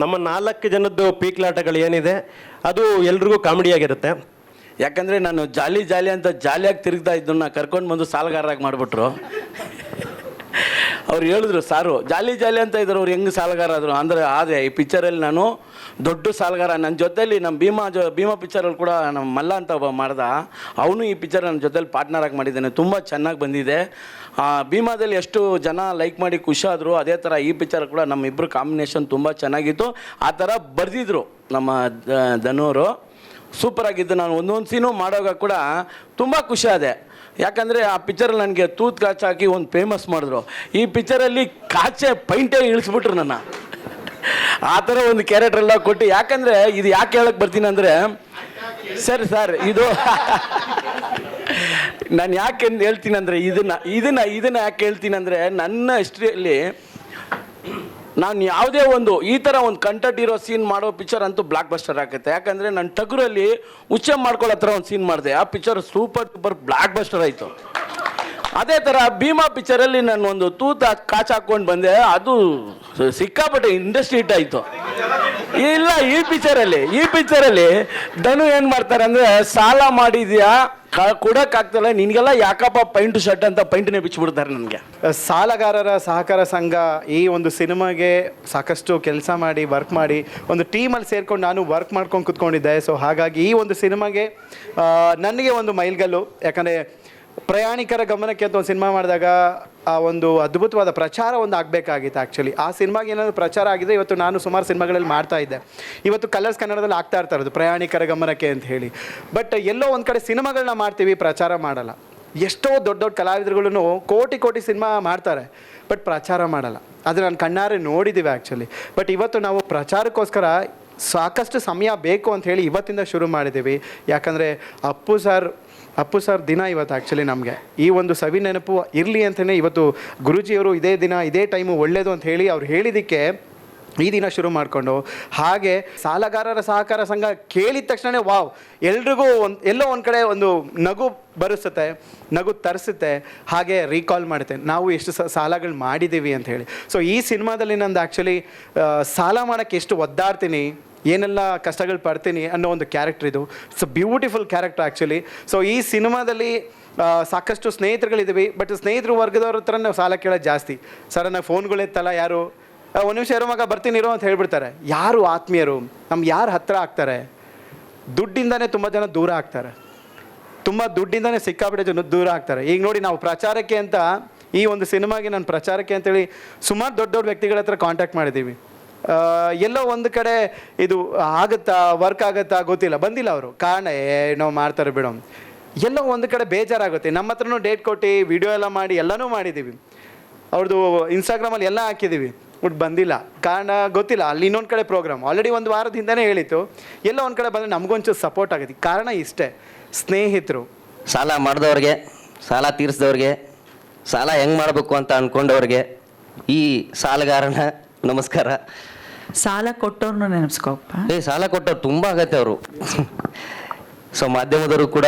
ನಮ್ಮ ನಾಲ್ಕು ಜನದ್ದು ಪೀಕ್ಲಾಟಗಳು ಏನಿದೆ, ಅದು ಎಲ್ರಿಗೂ ಕಾಮಿಡಿಯಾಗಿರುತ್ತೆ
ಯಾಕಂದರೆ ನಾನು ಜಾಲಿ ಜಾಲಿ ಅಂತ ಜಾಲಿಯಾಗಿ ತಿರುಗ್ತಾ ಇದ್ದನ್ನ ಕರ್ಕೊಂಡು ಬಂದು ಸಾಲಗಾರರಾಗಿ ಮಾಡಿಬಿಟ್ರು. ಅವ್ರು ಹೇಳಿದ್ರು ಸಾರು ಜಾಲಿ ಜಾಲಿ ಅಂತ ಇದ್ರು ಅವ್ರು ಹೆಂಗೆ ಸಾಲಗಾರ ಆದರು? ಅಂದರೆ ಆದರೆ ಈ ಪಿಕ್ಚರಲ್ಲಿ ನಾನು ದೊಡ್ಡ ಸಾಲಗಾರ ನನ್ನ ಜೊತೆಲಿ ನಮ್ಮ ಭೀಮಾ ಜೊ ಭೀಮಾ ಪಿಕ್ಚರಲ್ಲಿ ಕೂಡ ನಮ್ಮ ಮಲ್ಲ ಅಂತ ಒಬ್ಬ ಮಾಡ್ದ. ಅವನು ಈ ಪಿಕ್ಚರ್ ನನ್ನ ಜೊತೆಲಿ ಪಾರ್ಟ್ನರ್ ಆಗಿ ಮಾಡಿದ್ದಾನೆ ತುಂಬ ಚೆನ್ನಾಗಿ ಬಂದಿದೆ. ಆ, ಭೀಮಾದಲ್ಲಿ ಎಷ್ಟು ಜನ ಲೈಕ್ ಮಾಡಿ ಖುಷಿಯಾದರು ಅದೇ ಥರ ಈ ಪಿಕ್ಚರ್ ಕೂಡ ನಮ್ಮ ಇಬ್ಬರು ಕಾಂಬಿನೇಷನ್ ತುಂಬ ಚೆನ್ನಾಗಿತ್ತು. ಆ ಥರ ಬರೆದಿದ್ರು ನಮ್ಮ ಸೂಪರಾಗಿದ್ದು ಸೂಪರ್ ಆಗಿದ್ದು ನಾನು ಒಂದೊಂದು ಸೀನು ಮಾಡೋವಾಗ ಕೂಡ ತುಂಬ ಖುಷಿ ಆದೆ. ಯಾಕಂದರೆ ಆ ಪಿಕ್ಚರಲ್ಲಿ ನನಗೆ ತೂತ್ ಕಾಚ್ ಹಾಕಿ ಒಂದು ಫೇಮಸ್ ಮಾಡಿದ್ರು. ಈ ಪಿಕ್ಚರಲ್ಲಿ ಕಾಚೆ ಪೈಂಟೇ ಇಳಿಸ್ಬಿಟ್ರು ನನ್ನ. ಆ ಥರ ಒಂದು ಕ್ಯಾರೆಕ್ಟರ್ ಎಲ್ಲ ಕೊಟ್ಟು, ಯಾಕಂದರೆ ಇದು ಯಾಕೆ ಹೇಳಕ್ಕೆ ಬರ್ತೀನಿ ಅಂದರೆ, ಸರ್ ಸರ್, ಇದು ನಾನು ಯಾಕೆ ಹೇಳ್ತೀನಿ ಅಂದರೆ, ಇದನ್ನು ಇದನ್ನು ಇದನ್ನು ಯಾಕೆ ಹೇಳ್ತೀನಿ ಅಂದರೆ, ನನ್ನ ಹಿಸ್ಟ್ರಿಯಲ್ಲಿ ನಾನು ಯಾವುದೇ ಒಂದು ಈ ಥರ ಒಂದು ಕಂಟೆಂಟ್ ಇರೋ ಸೀನ್ ಮಾಡೋ ಪಿಕ್ಚರ್ ಅಂತೂ ಬ್ಲಾಕ್ ಬಸ್ಟರ್ ಆಗುತ್ತೆ. ಯಾಕಂದರೆ ನನ್ನ ಟಗುರಲ್ಲಿ ಉಚ್ಚ ಮಾಡ್ಕೊಳ್ಳೋ ಹತ್ರ ಒಂದು ಸೀನ್ ಮಾಡಿದೆ. ಆ picture super super blockbuster ಆಯಿತು. ಅದೇ ಥರ ಭೀಮಾ ಪಿಕ್ಚರಲ್ಲಿ ನಾನು ಒಂದು ತೂತ ಕಾಚ ಬಂದೆ. ಅದು ಸಿಕ್ಕಾಪಟ್ಟೆ ಇಂಡಸ್ಟ್ರಿ ಹಿಟ್ ಆಯಿತು. ಇಲ್ಲ, ಈ ಪಿಕ್ಚರಲ್ಲಿ ಈ ಪಿಕ್ಚರಲ್ಲಿ ಧನು ಏನು ಮಾಡ್ತಾರೆ ಅಂದರೆ ಸಾಲ ಮಾಡಿದ್ಯಾ? ಕೊಡೋಕ್ಕಾಗ್ತಲ್ಲ ನಿನಗೆಲ್ಲ ಯಾಕಪ್ಪ ಪೈಂಟು ಶರ್ಟ್ ಅಂತ ಪೈಂಟ್ನೇ ಬಿಚ್ಚಿಬಿಡ್ತಾರೆ ನನಗೆ.
ಸಾಲಗಾರರ ಸಹಕಾರ ಸಂಘ ಈ ಒಂದು ಸಿನಿಮಾಗೆ ಸಾಕಷ್ಟು ಕೆಲಸ ಮಾಡಿ ವರ್ಕ್ ಮಾಡಿ, ಒಂದು ಟೀಮಲ್ಲಿ ಸೇರ್ಕೊಂಡು ನಾನು ವರ್ಕ್ ಮಾಡ್ಕೊಂಡು ಕುತ್ಕೊಂಡಿದ್ದೆ. ಸೊ ಹಾಗಾಗಿ ಈ ಒಂದು ಸಿನಿಮಾಗೆ ನನಗೆ ಒಂದು ಮೈಲ್ಗಲ್ಲು. ಯಾಕಂದರೆ ಪ್ರಯಾಣಿಕರ ಗಮನಕ್ಕೆ ಅಂತ ಒಂದು ಸಿನಿಮಾ ಮಾಡಿದಾಗ ಆ ಒಂದು ಅದ್ಭುತವಾದ ಪ್ರಚಾರ ಒಂದು ಆಗಬೇಕಾಗಿತ್ತು ಆ್ಯಕ್ಚುಲಿ ಆ ಸಿನಿಮಾಗೆ ಏನಾದರೂ ಪ್ರಚಾರ ಆಗಿದೆ, ಇವತ್ತು ನಾನು ಸುಮಾರು ಸಿನಿಮಾಗಳಲ್ಲಿ ಮಾಡ್ತಾ ಇದ್ದೆ. ಇವತ್ತು ಕಲರ್ಸ್ ಕನ್ನಡದಲ್ಲಿ ಆಗ್ತಾ ಇರೋದು, ಪ್ರಯಾಣಿಕರ ಗಮನಕ್ಕೆ ಅಂತ ಹೇಳಿ. ಬಟ್ ಎಲ್ಲೋ ಒಂದು ಕಡೆ ಸಿನಿಮಾಗಳನ್ನ ಮಾಡ್ತೀವಿ, ಪ್ರಚಾರ ಮಾಡಲ್ಲ. ಎಷ್ಟೋ ದೊಡ್ಡ ದೊಡ್ಡ ಕಲಾವಿದರುಗಳನ್ನು ಕೋಟಿ ಕೋಟಿ ಸಿನಿಮಾ ಮಾಡ್ತಾರೆ ಬಟ್ ಪ್ರಚಾರ ಮಾಡಲ್ಲ. ಅದು ನಾನು ಕಣ್ಣಾರೆ ನೋಡಿದ್ದೀವಿ ಆ್ಯಕ್ಚುಲಿ ಬಟ್ ಇವತ್ತು ನಾವು ಪ್ರಚಾರಕ್ಕೋಸ್ಕರ ಸಾಕಷ್ಟು ಸಮಯ ಬೇಕು ಅಂತ ಹೇಳಿ ಇವತ್ತಿಂದ ಶುರು ಮಾಡಿದ್ದೀವಿ ಯಾಕಂದರೆ ಅಪ್ಪು ಸರ್ ಅಪ್ಪು ಸರ್, ದಿನ ಇವತ್ತು ಆ್ಯಕ್ಚುಲಿ ನಮಗೆ. ಈ ಒಂದು ಸವಿ ನೆನಪು ಇರಲಿ ಅಂತಲೇ ಇವತ್ತು ಗುರುಜಿಯವರು ಇದೇ ದಿನ, ಇದೇ ಟೈಮು ಒಳ್ಳೆಯದು ಅಂತ ಹೇಳಿ ಅವ್ರು ಹೇಳಿದ್ದಕ್ಕೆ ಈ ದಿನ ಶುರು ಮಾಡಿಕೊಂಡು, ಹಾಗೆ ಸಾಲಗಾರರ ಸಹಕಾರ ಸಂಘ ಕೇಳಿದ ತಕ್ಷಣ ವಾವ್, ಎಲ್ರಿಗೂ ಒಂದು, ಎಲ್ಲೋ ಒಂದು ಕಡೆ ಒಂದು ನಗು ಬರೆಸುತ್ತೆ, ನಗು ತರಿಸುತ್ತೆ, ಹಾಗೆ ರೀಕಾಲ್ ಮಾಡುತ್ತೆ. ನಾವು ಎಷ್ಟು ಸಾಲಗಳು ಮಾಡಿದ್ದೀವಿ ಅಂತ ಹೇಳಿ. ಸೊ ಈ ಸಿನಿಮಾದಲ್ಲಿ ನಂದು ಆ್ಯಕ್ಚುಲಿ ಸಾಲ ಮಾಡೋಕ್ಕೆ ಎಷ್ಟು ಒದ್ದಾಡ್ತೀನಿ ಏನೆಲ್ಲ ಕಷ್ಟಗಳು ಪಡ್ತೀನಿ ಅನ್ನೋ ಒಂದು ಕ್ಯಾರೆಕ್ಟರ್ ಇದು. It's beautiful character actually so ಈ ಸಿನಿಮಾದಲ್ಲಿ ಸಾಕಷ್ಟು ಸ್ನೇಹಿತರುಗಳಿದ್ದೀವಿ ಬಟ್ ಸ್ನೇಹಿತರು ವರ್ಗದವ್ರ ಹತ್ರ ನಾವು ಸಾಲ ಕೇಳೋದು ಜಾಸ್ತಿ. ಸರ್ ಫೋನ್ಗಳಿತ್ತಲ್ಲ ಯಾರು? ಒಂದು ನಿಮಿಷ ಇರೋ ಮಗ, ಬರ್ತೀನಿ ಇರೋ ಅಂತ ಹೇಳ್ಬಿಡ್ತಾರೆ. ಯಾರು ಆತ್ಮೀಯರು? ನಮ್ಮ ಯಾರು ಹತ್ತಿರ ಆಗ್ತಾರೆ? ದುಡ್ಡಿಂದನೇ ತುಂಬ ಜನ ದೂರ ಆಗ್ತಾರೆ. ತುಂಬ ದುಡ್ಡಿಂದನೇ ಸಿಕ್ಕಾಬಿಟ್ಟೆ ಜನ ದೂರ ಆಗ್ತಾರೆ. ಈಗ ನೋಡಿ ನಾವು ಪ್ರಚಾರಕ್ಕೆ ಅಂತ, ಈ ಒಂದು ಸಿನಿಮಾಗೆ ನಾನು ಪ್ರಚಾರಕ್ಕೆ ಅಂತೇಳಿ ಸುಮಾರು ದೊಡ್ಡ ದೊಡ್ಡ ವ್ಯಕ್ತಿಗಳ ಹತ್ರ ಕಾಂಟ್ಯಾಕ್ಟ್ ಮಾಡಿದ್ದೀವಿ ಎಲ್ಲೋ ಒಂದು ಕಡೆ ಇದು ಆಗುತ್ತಾ ವರ್ಕ್ ಆಗುತ್ತಾ ಗೊತ್ತಿಲ್ಲ. ಬಂದಿಲ್ಲ ಅವರು. ಕಾರಣ ಏನೋ ಮಾಡ್ತಾರೆ ಬಿಡೋ. ಎಲ್ಲೋ ಒಂದು ಕಡೆ ಬೇಜಾರಾಗುತ್ತೆ. ನಮ್ಮ ಹತ್ರನೂ ಡೇಟ್ ಕೊಟ್ಟು ವಿಡಿಯೋ ಎಲ್ಲ ಮಾಡಿ, ಎಲ್ಲನೂ ಮಾಡಿದ್ದೀವಿ. ಅವ್ರದ್ದು ಇನ್ಸ್ಟಾಗ್ರಾಮಲ್ಲಿ ಎಲ್ಲ ಹಾಕಿದ್ದೀವಿ. ಬಟ್ ಬಂದಿಲ್ಲ. ಕಾರಣ ಗೊತ್ತಿಲ್ಲ. ಅಲ್ಲಿ ಇನ್ನೊಂದು ಕಡೆ ಪ್ರೋಗ್ರಾಮ್ ಆಲ್ರೆಡಿ ಒಂದು ವಾರದ ಹಿಂದೆನೇ ಹೇಳಿತ್ತು. ಎಲ್ಲ ಒಂದು ಕಡೆ ಬಂದರೆ ನಮಗೊಂಚೂರು ಸಪೋರ್ಟ್ ಆಗುತ್ತೆ. ಕಾರಣ ಇಷ್ಟೇ. ಸ್ನೇಹಿತರು.
ಸಾಲ ಮಾಡಿದವ್ರಿಗೆ, ಸಾಲ ತೀರಿಸಿದವ್ರಿಗೆ, ಸಾಲ ಹೆಂಗೆ ಮಾಡಬೇಕು ಅಂತ ಅಂದ್ಕೊಂಡವ್ರಿಗೆ ಈ ಸಾಲಗಾರನ ನಮಸ್ಕಾರ.
ಸಾಲ ಕೊಟ್ಟವ್ರನ್ನ ನೆನಪಿಸ್ಕೋಪ್ಪ.
ಏ ಸಾಲ ಕೊಟ್ಟವ್ರು ತುಂಬ ಆಗತ್ತೆ ಅವರು. ಸೊ ಮಾಧ್ಯಮದವರು ಕೂಡ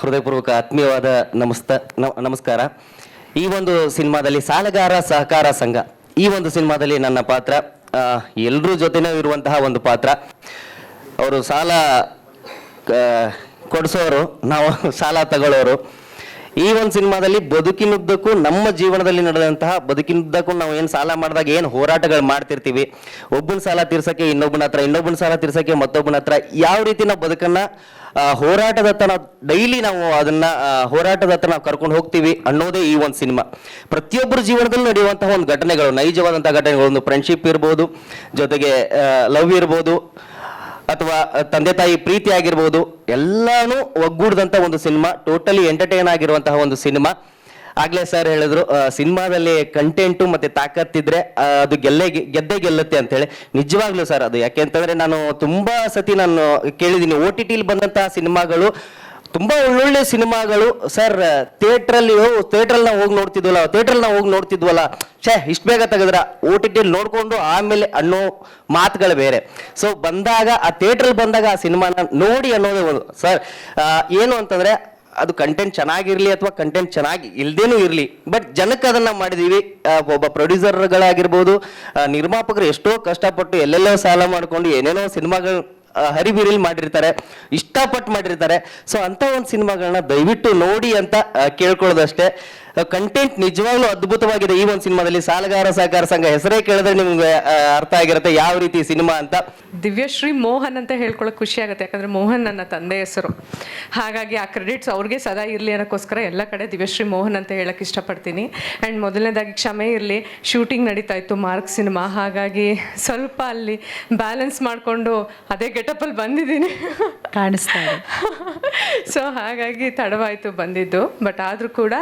ಹೃದಯಪೂರ್ವಕ ಆತ್ಮೀಯವಾದ ನಮಸ್ತ ನಮಸ್ಕಾರ. ಈ ಒಂದು ಸಿನಿಮಾದಲ್ಲಿ ಸಾಲಗಾರ ಸಹಕಾರ ಸಂಘ ಈ ಒಂದು ಸಿನಿಮಾದಲ್ಲಿ ನನ್ನ ಪಾತ್ರ ಎಲ್ಲರ ಜೊತೆನೂ ಇರುವಂತಹ ಒಂದು ಪಾತ್ರ. ಅವರು ಸಾಲ ಕೊಡಿಸೋರು ನಾವು ಸಾಲ ತಗೊಳ್ಳೋರು. ಈ ಒಂದು ಸಿನಿಮಾದಲ್ಲಿ ಬದುಕಿನುದ್ದಕ್ಕೂ ನಮ್ಮ ಜೀವನದಲ್ಲಿ ನಡೆದಂತಹ ಬದುಕಿನುದ್ದಕ್ಕೂ ನಾವು ಏನು ಸಾಲ ಮಾಡಿದಾಗ ಏನು ಹೋರಾಟಗಳು ಮಾಡ್ತಿರ್ತೀವಿ. ಒಬ್ಬನ ಸಾಲ ತೀರ್ಸಕ್ಕೆ ಇನ್ನೊಬ್ಬನ ಹತ್ರ, ಇನ್ನೊಬ್ಬನ ಸಾಲ ತೀರ್ಸಕ್ಕೆ ಮತ್ತೊಬ್ಬನ ಹತ್ರ ಯಾವ ರೀತಿ ನಾವು ಬದುಕನ್ನ ಹೋರಾಟದತ್ತ ನಾವು ಡೈಲಿ ನಾವು ಅದನ್ನ ಹೋರಾಟದತ್ತ ನಾವು ಕರ್ಕೊಂಡು ಹೋಗ್ತೀವಿ ಅನ್ನೋದೇ ಈ ಒಂದು ಸಿನಿಮಾ. ಪ್ರತಿಯೊಬ್ಬರ ಜೀವನದಲ್ಲಿ ನಡೆಯುವಂತಹ ಒಂದು ಘಟನೆಗಳು, ನೈಜವಾದಂತಹ ಘಟನೆಗಳು, ಒಂದು ಫ್ರೆಂಡ್ಶಿಪ್ ಇರ್ಬೋದು, ಜೊತೆಗೆ ಲವ್ ಇರ್ಬೋದು ಅಥವಾ ತಂದೆ ತಾಯಿ ಪ್ರೀತಿ ಆಗಿರ್ಬೋದು ಎಲ್ಲಾನು ಒಗ್ಗೂಡ್ದಂಥ ಒಂದು ಸಿನಿಮಾ ಟೋಟಲಿ ಎಂಟರ್ಟೈನ್ ಆಗಿರುವಂತಹ ಒಂದು ಸಿನಿಮಾ. ಆಗ್ಲೇ ಸರ್ ಹೇಳಿದ್ರು ಸಿನಿಮಾದಲ್ಲಿ ಕಂಟೆಂಟು ಮತ್ತೆ ತಾಕತ್ತಿದ್ರೆ ಅದು ಗೆಲ್ಲೇ ಗೆದ್ದೇ ಗೆಲ್ಲುತ್ತೆ ಅಂತ ಹೇಳಿ ನಿಜವಾಗ್ಲೂ ಸರ್ ಅದು. ಯಾಕೆಂತಂದ್ರೆ ನಾನು ತುಂಬಾ ಸತಿ ನಾನು ಕೇಳಿದ್ದೀನಿ ಓ ಟಿ ಟಿಲಿ ಬಂದಂತಹ ಸಿನಿಮಾಗಳು ತುಂಬಾ ಒಳ್ಳೊಳ್ಳೆ ಸಿನಿಮಾಗಳು. ಸರ್, ಥಿಯೇಟ್ರಲ್ಲಿ ಥಿಯೇಟ್ರಲ್ಲಿ ನಾವು ಹೋಗಿ ನೋಡ್ತಿದ್ವಲ್ಲ ಥಿಯೇಟ್ರಲ್ಲಿ ನಾವು ಹೋಗಿ ನೋಡ್ತಿದ್ವಲ್ಲ, ಛೇ, ಇಷ್ಟು ಬೇಗ ತೆಗೆದ್ರ? ಓ ಟಿ ಟಿಯಲ್ಲಿ ನೋಡಿಕೊಂಡು ಆಮೇಲೆ ಅನ್ನೋ ಮಾತುಗಳು ಬೇರೆ. ಸೊ ಬಂದಾಗ, ಆ ಥಿಯೇಟ್ರಲ್ಲಿ ಬಂದಾಗ ಆ ಸಿನಿಮಾನ ನೋಡಿ ಅನ್ನೋದೇ ಒಂದು, ಸರ್ ಏನು ಅಂತಂದ್ರೆ, ಅದು ಕಂಟೆಂಟ್ ಚೆನ್ನಾಗಿರಲಿ ಅಥವಾ ಕಂಟೆಂಟ್ ಚೆನ್ನಾಗಿ ಇಲ್ದೇನೂ ಇರಲಿ ಬಟ್ ಜನಕ್ಕೆ ಅದನ್ನ ಮಾಡಿದೀವಿ. ಒಬ್ಬ ಪ್ರೊಡ್ಯೂಸರ್ಗಳಾಗಿರ್ಬೋದು ನಿರ್ಮಾಪಕರು ಎಷ್ಟೋ ಕಷ್ಟಪಟ್ಟು ಎಲ್ಲೆಲ್ಲೋ ಸಾಲ ಮಾಡ್ಕೊಂಡು ಏನೇನೋ ಸಿನಿಮಾಗಳು ಹರಿಬಿರಿಲ್ ಮಾಡಿರ್ತಾರೆ ಇಷ್ಟಪಟ್ಟು ಮಾಡಿರ್ತಾರೆ. ಸೊ ಅಂತ ಒಂದು ಸಿನಿಮಾಗಳನ್ನ ದಯವಿಟ್ಟು ನೋಡಿ ಅಂತ ಕೇಳ್ಕೊಳ್ಳೋದಷ್ಟೇ. ಕಂಟೆಂಟ್ ನಿಜವಾಗ್ಲೂ ಅದ್ಭುತವಾಗಿದೆ ಈ ಒಂದು ಸಿನಿಮಾದಲ್ಲಿ. ಸಾಲಗಾರ ಸಹಕಾರ ಸಂಘ ಹೆಸರೇ ಕೇಳಿದ್ರೆ ನಿಮ್ಗೆ ಅರ್ಥ ಆಗಿರುತ್ತೆ ಯಾವ ರೀತಿ ಸಿನಿಮಾ ಅಂತ.
ದಿವ್ಯಶ್ರೀ ಮೋಹನ್ ಅಂತ ಹೇಳ್ಕೊಳಕ್ ಖುಷಿ ಆಗುತ್ತೆ. ಯಾಕಂದ್ರೆ ಮೋಹನ್ ನನ್ನ ತಂದೆ ಹೆಸರು. ಹಾಗಾಗಿ ಆ ಕ್ರೆಡಿಟ್ಸ್ ಅವ್ರಿಗೆ ಸದಾ ಇರಲಿ ಅನ್ನೋಕ್ಕೋಸ್ಕರ ಎಲ್ಲ ಕಡೆ ದಿವ್ಯಶ್ರೀ ಮೋಹನ್ ಅಂತ ಹೇಳಕ್ ಇಷ್ಟಪಡ್ತೀನಿ. ಆ್ಯಂಡ್ ಮೊದಲನೇದಾಗಿ ಕ್ಷಮೆ ಇರಲಿ. ಶೂಟಿಂಗ್ ನಡೀತಾ ಇತ್ತು ಮಾರ್ಕ್ ಸಿನಿಮಾ. ಹಾಗಾಗಿ ಸ್ವಲ್ಪ ಅಲ್ಲಿ ಬ್ಯಾಲೆನ್ಸ್ ಮಾಡಿಕೊಂಡು ಅದೇ ಗೆಟಪಲ್ಲಿ ಬಂದಿದ್ದೀನಿ.
ಕಾಣಿಸ್ತಾ
ಸೊ *laughs* ಹಾಗಾಗಿ ತಡವಾಯಿತು ಬಂದಿದ್ದು. ಬಟ್ ಆದರೂ ಕೂಡ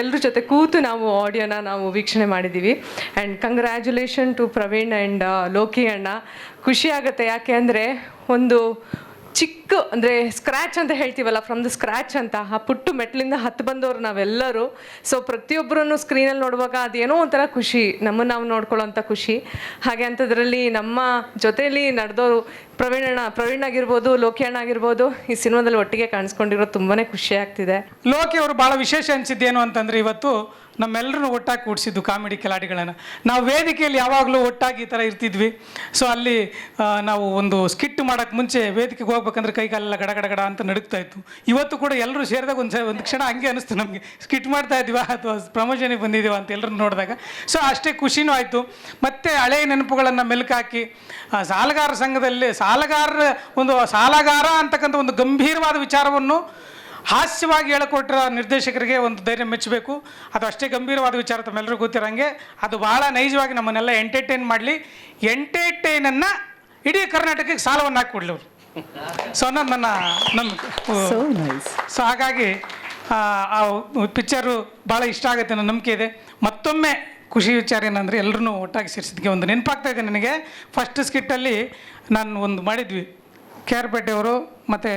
ಎಲ್ಲರ ಜೊತೆ ಕೂತು ನಾವು ಆಡಿಯೋನ ನಾವು ವೀಕ್ಷಣೆ ಮಾಡಿದ್ದೀವಿ. And congratulation to Praveen and Loki ಅಣ್ಣ. ಖುಷಿ ಆಗುತ್ತೆ ಯಾಕೆ ಅಂದರೆ ಒಂದು ಚಿಕ್ಕ ಅಂದರೆ ಸ್ಕ್ರ್ಯಾಚ್ ಅಂತ ಹೇಳ್ತೀವಲ್ಲ ಫ್ರಮ್ ದ ಸ್ಕ್ರ್ಯಾಚ್ ಅಂತ, ಆ ಪುಟ್ಟು ಮೆಟ್ಲಿಂದ ಹತ್ತು ಬಂದವರು ನಾವೆಲ್ಲರೂ. ಸೊ ಪ್ರತಿಯೊಬ್ಬರನ್ನು ಸ್ಕ್ರೀನಲ್ಲಿ ನೋಡುವಾಗ ಅದೇನೋ ಒಂಥರ ಖುಷಿ, ನಮ್ಮನ್ನು ನಾವು ನೋಡ್ಕೊಳ್ಳೋಂಥ ಖುಷಿ. ಹಾಗೆ ಅಂಥದ್ರಲ್ಲಿ ನಮ್ಮ ಜೊತೆಯಲ್ಲಿ ನಡೆದೋರು ಪ್ರವೀಣಣ್ಣ, ಪ್ರವೀಣ್ ಆಗಿರ್ಬೋದು, ಲೋಕಿಯಣ್ಣ ಆಗಿರ್ಬೋದು, ಈ ಸಿನಿಮಾದಲ್ಲಿ ಒಟ್ಟಿಗೆ ಕಾಣಿಸ್ಕೊಂಡಿರೋ ತುಂಬಾ ಖುಷಿ ಆಗ್ತಿದೆ.
ಲೋಕಿ ಅವರು ಭಾಳ ವಿಶೇಷ ಅನಿಸಿದ್ದೇನು ಅಂತಂದರೆ ಇವತ್ತು ನಮ್ಮೆಲ್ಲರನ್ನು ಒಟ್ಟಾಗಿ ಕೂಡಿಸಿದ್ದು ಕಾಮಿಡಿ ಕಿಲಾಡಿಗಳನ್ನು. ನಾವು ವೇದಿಕೆಯಲ್ಲಿ ಯಾವಾಗಲೂ ಒಟ್ಟಾಗಿ ಈ ಥರ ಇರ್ತಿದ್ವಿ. ಸೊ ಅಲ್ಲಿ ನಾವು ಒಂದು ಸ್ಕಿಟ್ ಮಾಡೋಕ್ಕೆ ಮುಂಚೆ ವೇದಿಕೆಗೆ ಹೋಗ್ಬೇಕಂದ್ರೆ ಕೈಕಾಲೆಲ್ಲ ಗಡ ಗಡ ಗಡ ಅಂತ ನಡುಕ್ತಾ ಇತ್ತು. ಇವತ್ತು ಕೂಡ ಎಲ್ಲರೂ ಸೇರಿದಾಗ ಒಂದು ಒಂದು ಕ್ಷಣ ಹಂಗೆ ಅನಿಸ್ತು ನಮಗೆ. ಸ್ಕಿಟ್ ಮಾಡ್ತಾ ಇದ್ದೀವಾ ಅಥವಾ ಪ್ರಮೋಷನಿಗೆ ಬಂದಿದ್ದೀವ ಅಂತ ಎಲ್ಲರೂ ನೋಡಿದಾಗ. ಸೊ ಅಷ್ಟೇ ಖುಷಿನೂ ಆಯಿತು. ಮತ್ತು ಹಳೆಯ ನೆನಪುಗಳನ್ನು ಮೆಲುಕಾಕಿ ಸಾಲಗಾರ ಸಂಘದಲ್ಲಿ ಸಾಲಗಾರರ ಒಂದು ಸಾಲಗಾರ ಅಂತಕ್ಕಂಥ ಒಂದು ಗಂಭೀರವಾದ ವಿಚಾರವನ್ನು ಹಾಸ್ಯವಾಗಿ ಹೇಳಿಕೊಟ್ಟಿರೋ ನಿರ್ದೇಶಕರಿಗೆ ಒಂದು ಧೈರ್ಯ ಮೆಚ್ಚಬೇಕು. ಅದು ಅಷ್ಟೇ ಗಂಭೀರವಾದ ವಿಚಾರ ತಮ್ಮೆಲ್ಲರಿಗೂ ಗೊತ್ತಿರೋಂಗೆ. ಅದು ಭಾಳ ನೈಜವಾಗಿ ನಮ್ಮನ್ನೆಲ್ಲ ಎಂಟರ್ಟೈನ್ ಮಾಡಲಿ. ಎಂಟರ್ಟೈನನ್ನು ಇಡೀ ಕರ್ನಾಟಕಕ್ಕೆ ಸಾಲವನ್ನು ಅವರು. ಸೊ ನಾನು ನನ್ನ
ನನ್ನ
ಸೊ ಹಾಗಾಗಿ ಆ, ಪಿಕ್ಚರು ಭಾಳ ಇಷ್ಟ ಆಗುತ್ತೆ ನನ್ನ ನಂಬಿಕೆ ಇದೆ. ಮತ್ತೊಮ್ಮೆ ಖುಷಿ ವಿಚಾರ ಏನಂದರೆ ಎಲ್ಲರೂ ಒಟ್ಟಾಗಿ ಸೇರಿಸಿದ್ದಕ್ಕೆ ಒಂದು ನೆನಪಾಗ್ತಾ ಇದೆ ನನಗೆ. ಫಸ್ಟ್ ಸ್ಕಿಟ್ಟಲ್ಲಿ ನಾನು ಒಂದು ಮಾಡಿದ್ವಿ. ಕೆ ಆರ್ ಪೇಟೆಯವರು ಮತ್ತು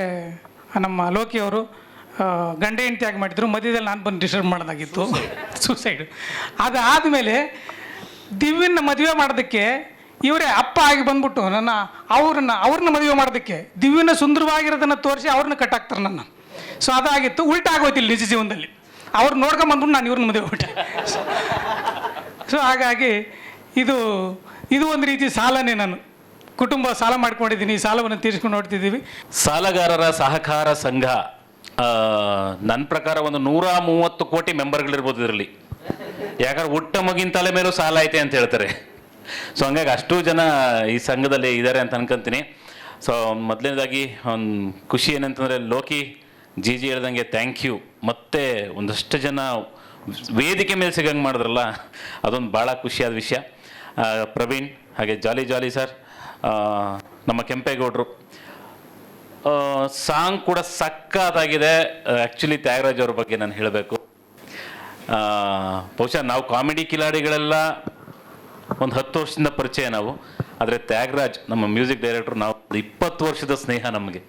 ನಮ್ಮ ಲೋಕಿಯವರು ಗಂಡೆ ಗಂಡ ಹೆಂಡತಿಯಾಗಿ ಮಾಡಿದ್ರು. ಮಧ್ಯದಲ್ಲಿ ನಾನು ಬಂದು ಡಿಸ್ಟರ್ಬ್ ಮಾಡೋದಾಗಿತ್ತು. ಸೂಸೈಡ್ ಅದಾದಮೇಲೆ ದಿವ್ಯನ ಮದುವೆ ಮಾಡೋದಕ್ಕೆ ಇವರೇ ಅಪ್ಪ ಆಗಿ ಬಂದ್ಬಿಟ್ಟು ನನ್ನ ಅವ್ರನ್ನ ಅವ್ರನ್ನ ಮದುವೆ ಮಾಡೋದಕ್ಕೆ ದಿವ್ಯನ ಸುಂದರವಾಗಿರೋದನ್ನು ತೋರಿಸಿ ಅವ್ರನ್ನ ಕಟ್ಟಾಕ್ತಾರೆ ನನ್ನ. ಸೊ ಅದಾಗಿತ್ತು. ಉಲ್ಟಾ ಆಗೋಯ್ತಿಲ್ಲ ನಿಜ ಜೀವನದಲ್ಲಿ. ಅವ್ರು ನೋಡ್ಕೊಂಬಂದ್ಬಿಟ್ಟು ನಾನು ಇವ್ರನ್ನ ಮದುವೆ ಬಿಟ್ಟೆ ಸೊ ಹಾಗಾಗಿ ಇದು ಇದು ಒಂದು ರೀತಿ ಸಾಲನೇ ನಾನು. ಕುಟುಂಬ ಸಾಲ ಮಾಡ್ಕೊಂಡಿದ್ದೀನಿ, ಈ ಸಾಲವನ್ನು ತೀರಿಸ್ಕೊಂಡು ನೋಡ್ತಿದ್ದೀವಿ.
ಸಾಲಗಾರರ ಸಹಕಾರ ಸಂಘ ನನ್ನ ಪ್ರಕಾರ ಒಂದು ನೂರ ಮೂವತ್ತು ಕೋಟಿ ಮೆಂಬರ್ಗಳಿರ್ಬೋದು ಇದರಲ್ಲಿ. ಯಾಕಂದ್ರೆ ಹುಟ್ಟ ಮಗಿನ ತಲೆ ಮೇಲೂ ಸಾಲ ಐತೆ ಅಂತ ಹೇಳ್ತಾರೆ. ಸೊ ಹಂಗಾಗಿ ಅಷ್ಟು ಜನ ಈ ಸಂಘದಲ್ಲಿ ಇದ್ದಾರೆ ಅಂತ ಅನ್ಕೊಂತೀನಿ. ಸೊ ಮೊದಲನೇದಾಗಿ ಒಂದು ಖುಷಿ ಏನಂತಂದರೆ ಲೋಕಿ ಜಿ ಜಿ ಹೇಳ್ದಂಗೆ ಥ್ಯಾಂಕ್ ಯು ಮತ್ತೆ ಒಂದಷ್ಟು ಜನ ವೇದಿಕೆ ಮೇಲೆ ಸಿಗಂಗೆ ಮಾಡಿದ್ರಲ್ಲ, ಅದೊಂದು ಭಾಳ ಖುಷಿಯಾದ ವಿಷಯ. ಪ್ರವೀಣ್, ಹಾಗೆ ಜಾಲಿ ಜಾಲಿ ಸರ್ ನಮ್ಮ ಕೆಂಪೇಗೌಡರು. ಸಾಂಗ್ ಕೂಡ ಸಕ್ಕತ್ತಾಗಿದೆ ಆ್ಯಕ್ಚುಲಿ ತ್ಯಾಗರಾಜ್ ಅವ್ರ ಬಗ್ಗೆ ನಾನು ಹೇಳಬೇಕು. ಬಹುಶಃ ನಾವು ಕಾಮಿಡಿ ಕಿಲಾಡಿಗಳೆಲ್ಲ ಒಂದು ಹತ್ತು ವರ್ಷದಿಂದ ಪರಿಚಯ ನಾವು, ಆದರೆ ತ್ಯಾಗರಾಜ್, ನಮ್ಮ ಮ್ಯೂಸಿಕ್ ಡೈರೆಕ್ಟ್ರು, ನಾವು ಇಪ್ಪತ್ತು ವರ್ಷದ ಸ್ನೇಹ ನಮಗೆ.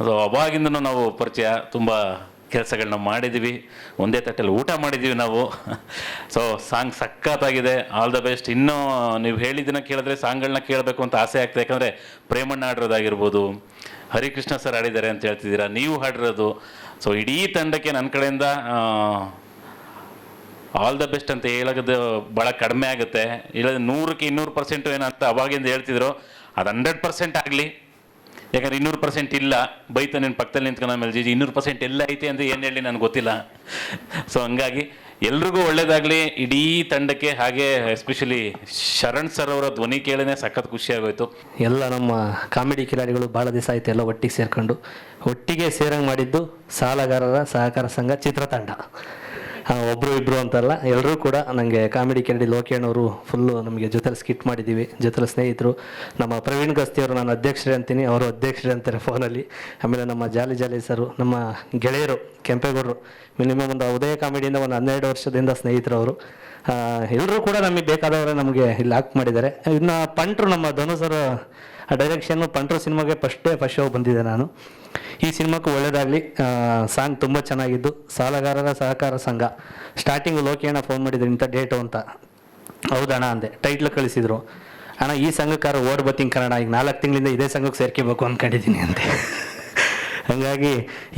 ಅದು ಅವಾಗಿಂದನೂ ನಾವು ಪರಿಚಯ, ತುಂಬ ಕೆಲಸಗಳನ್ನ ಮಾಡಿದ್ದೀವಿ ಒಂದೇ ತಟ್ಟೆಲ್ಲಿ ಊಟ ಮಾಡಿದ್ದೀವಿ ನಾವು. ಸೊ ಸಾಂಗ್ ಸಖತ್ತಾಗಿದೆ. ಆಲ್ ದ ಬೆಸ್ಟ್ ಇನ್ನೂ ನೀವು ಹೇಳಿದ್ದನ್ನ ಕೇಳಿದ್ರೆ ಸಾಂಗ್ಗಳನ್ನ ಕೇಳಬೇಕು ಅಂತ ಆಸೆ ಆಗ್ತದೆ. ಯಾಕಂದರೆ ಪ್ರೇಮಣ್ಣ ಹಾಡಿರೋದಾಗಿರ್ಬೋದು, ಹರಿಕೃಷ್ಣ ಸರ್ ಹಾಡಿದ್ದಾರೆ ಅಂತ ಹೇಳ್ತಿದ್ದೀರಾ, ನೀವು ಹಾಡಿರೋದು. ಸೊ ಇಡೀ ತಂಡಕ್ಕೆ ನನ್ನ ಕಡೆಯಿಂದ ಆಲ್ ದ ಬೆಸ್ಟ್ ಅಂತ ಹೇಳೋದು ಭಾಳ ಕಡಿಮೆ ಆಗುತ್ತೆ. ಇಲ್ಲ ನೂರಕ್ಕೆ ಇನ್ನೂರು ಪರ್ಸೆಂಟು ಏನಂತ ಅವಾಗಿಂದ ಹೇಳ್ತಿದ್ರು. ಅದು ಹಂಡ್ರೆಡ್ ಪರ್ಸೆಂಟ್ ಆಗಲಿ. ಯಾಕಂದ್ರೆ ಇನ್ನೂರು ಪರ್ಸೆಂಟ್ ಇಲ್ಲ. ಬೈತ ನಿನ್ನ ಪಕ್ಕದಲ್ಲಿ ನಿಂತ್ಕೊಂಡು ಆಮೇಲೆ ಜಿ ಇನ್ನೂರು ಪರ್ಸೆಂಟ್ ಎಲ್ಲ ಐತೆ ಅಂತ ಏನು ಹೇಳಿ ನನಗೆ ಗೊತ್ತಿಲ್ಲ. ಸೊ ಹಂಗಾಗಿ ಎಲ್ರಿಗೂ ಒಳ್ಳೇದಾಗಲಿ. ಇಡೀ ತಂಡಕ್ಕೆ ಹಾಗೆ ಎಸ್ಪೆಷಲಿ ಶರಣ್ ಸರ್ ಅವರ ಧ್ವನಿ ಕೇಳಿನೇ ಸಖತ್ ಖುಷಿ ಆಗೋಯ್ತು.
ಎಲ್ಲ ನಮ್ಮ ಕಾಮಿಡಿ ಕಿಲಾಡಿಗಳು ಭಾಳ ದಿವಸ ಆಯಿತು ಎಲ್ಲ ಒಟ್ಟಿಗೆ ಸೇರ್ಕೊಂಡು. ಒಟ್ಟಿಗೆ ಸೇರಂಗೆ ಮಾಡಿದ್ದು ಸಾಲಗಾರರ ಸಹಕಾರ ಸಂಘ ಚಿತ್ರತಂಡ. ಆ, ಒಬ್ರು ಇಬ್ರು ಅಂತಲ್ಲ. ಎಲ್ಲರೂ ಕೂಡ ನನಗೆ ಕಾಮಿಡಿ ಕೆನಡಿ ಲೋಕೇಣವರು ಫುಲ್ಲು ನಮಗೆ ಜೊತೆಲಿ ಸ್ಕಿಟ್ ಮಾಡಿದ್ದೀವಿ ಜೊತೆಲಿ ಸ್ನೇಹಿತರು. ನಮ್ಮ ಪ್ರವೀಣ್ ಗಸ್ತಿಯವರು ನಾನು ಅಧ್ಯಕ್ಷರೇ ಅಂತೀನಿ. ಅವರು ಅಧ್ಯಕ್ಷರೇ ಅಂತಾರೆ ಫೋನಲ್ಲಿ ಆಮೇಲೆ ನಮ್ಮ ಜಾಲಿ ಜಾಲಿ ಸರು ನಮ್ಮ ಗೆಳೆಯರು ಕೆಂಪೇಗೌಡರು. ಮಿನಿಮಮ್ ಒಂದು ಉದಯ ಕಾಮಿಡಿಯಿಂದ ಒಂದು ಹನ್ನೆರಡು ವರ್ಷದಿಂದ ಸ್ನೇಹಿತರು ಅವರು. ಎಲ್ಲರೂ ಕೂಡ ನಮಗೆ ಬೇಕಾದವರೇ ನಮಗೆ ಇಲ್ಲಿ ಹಾಕ್ ಮಾಡಿದ್ದಾರೆ. ಇನ್ನು ಪಂಟ್ರು ನಮ್ಮ ಧನು ಸರ್ ಡೈರೆಕ್ಷನ್ನು ಪಂಟ್ರು ಸಿನಿಮಾಗೆ ಫಸ್ಟೇ ಫಸ್ಟ್ ಶೋ ಬಂದಿದ್ದೆ ನಾನು. ಈ ಸಿನಿಮಾಕ್ಕೂ ಒಳ್ಳೆಯದಾಗಲಿ ಸಾಂಗ್ ತುಂಬ ಚೆನ್ನಾಗಿದ್ದು. ಸಾಲಗಾರರ ಸಹಕಾರ ಸಂಘ. ಸ್ಟಾರ್ಟಿಂಗು ಲೋಕಿಯಣ್ಣ ಫೋನ್ ಮಾಡಿದ್ರು, ಇಂಥ ಡೇಟು ಅಂತ. ಹೌದಣ್ಣ ಅಂದೆ. ಟೈಟ್ಲ್ ಕಳಿಸಿದ್ರು. ಅಣ್ಣ, ಈ ಸಂಘಕ್ಕಾರ ಓಡ್ ಬತ್ತೀನಿ ಕನ್ನಡ ಈಗ ನಾಲ್ಕು ತಿಂಗಳಿಂದ ಇದೇ ಸಂಘಕ್ಕೆ ಸೇರ್ಕೋಬೇಕು ಅಂದ್ಕೊಂಡಿದ್ದೀನಿ ಅಂತೆ ಹಾಗಾಗಿ